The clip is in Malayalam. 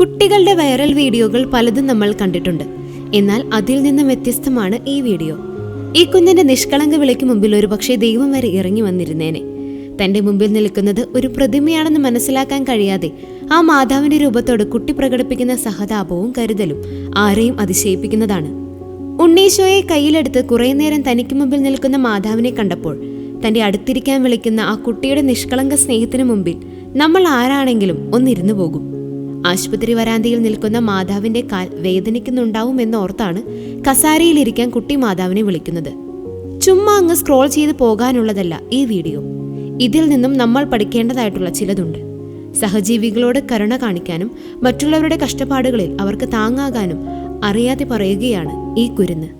കുട്ടികളുടെ വൈറൽ വീഡിയോകൾ പലതും നമ്മൾ കണ്ടിട്ടുണ്ട്. എന്നാൽ അതിൽ നിന്നും വ്യത്യസ്തമാണ് ഈ വീഡിയോ. ഈ കുഞ്ഞിന്റെ നിഷ്കളങ്ക വിളിക്ക് മുമ്പിൽ ഒരു പക്ഷേ ദൈവം വരെ ഇറങ്ങി വന്നിരുന്നേനെ. തന്റെ മുമ്പിൽ നിൽക്കുന്നത് ഒരു പ്രതിമയാണെന്ന് മനസ്സിലാക്കാൻ കഴിയാതെ ആ മാതാവിന്റെ രൂപത്തോട് കുട്ടി പ്രകടിപ്പിക്കുന്ന സഹതാപവും കരുതലും ആരെയും അതിശയിപ്പിക്കുന്നതാണ്. ഉണ്ണീശോയെ കയ്യിലെടുത്ത് കുറെ നേരം തനിക്ക് മുമ്പിൽ നിൽക്കുന്ന മാതാവിനെ കണ്ടപ്പോൾ തന്റെ അടുത്തിരിക്കാൻ വിളിക്കുന്ന ആ കുട്ടിയുടെ നിഷ്കളങ്ക സ്നേഹത്തിന് മുമ്പിൽ നമ്മൾ ആരാണെങ്കിലും ഒന്നിരുന്നു പോകും. ആശുപത്രി വരാന്തയിൽ നിൽക്കുന്ന മാതാവിന്റെ കാൽ വേദനിക്കുന്നുണ്ടാവും എന്നോർത്താണ് കസാരയിലിരിക്കാൻ കുട്ടി മാതാവിനെ വിളിക്കുന്നത്. ചുമ്മാ അങ്ങ് സ്ക്രോൾ ചെയ്ത് പോകാനുള്ളതല്ല ഈ വീഡിയോ. ഇതിൽ നിന്നും നമ്മൾ പഠിക്കേണ്ടതായിട്ടുള്ള ചിലതുണ്ട്. സഹജീവികളോട് കരുണ കാണിക്കാനും മറ്റുള്ളവരുടെ കഷ്ടപ്പാടുകളിൽ അവർക്ക് താങ്ങാകാനും അറിയാതെ പറയുകയാണ് ഈ കുരുന്ന്.